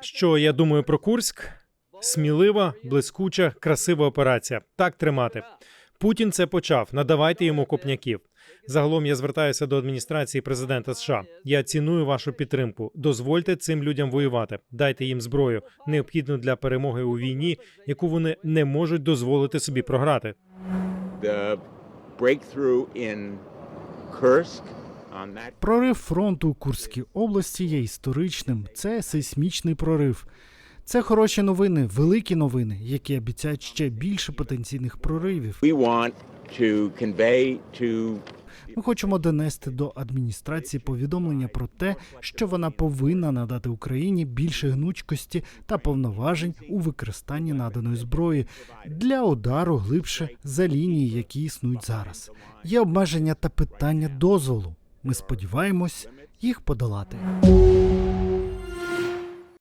Що я думаю про Курськ? Смілива, блискуча, красива операція. Так тримати. Путін це почав. Надавайте йому копняків. Загалом я звертаюся до адміністрації президента США. Я ціную вашу підтримку. Дозвольте цим людям воювати. Дайте їм зброю, необхідну для перемоги у війні, яку вони не можуть дозволити собі програти. The breakthrough in Kursk Прорив фронту у Курській області є історичним. Це сейсмічний прорив. Це хороші новини, великі новини, які обіцяють ще більше потенційних проривів. Ми хочемо донести до адміністрації повідомлення про те, що вона повинна надати Україні більше гнучкості та повноважень у використанні наданої зброї для удару глибше за лінії, які існують зараз. Є обмеження та питання дозволу. Ми сподіваємось їх подолати.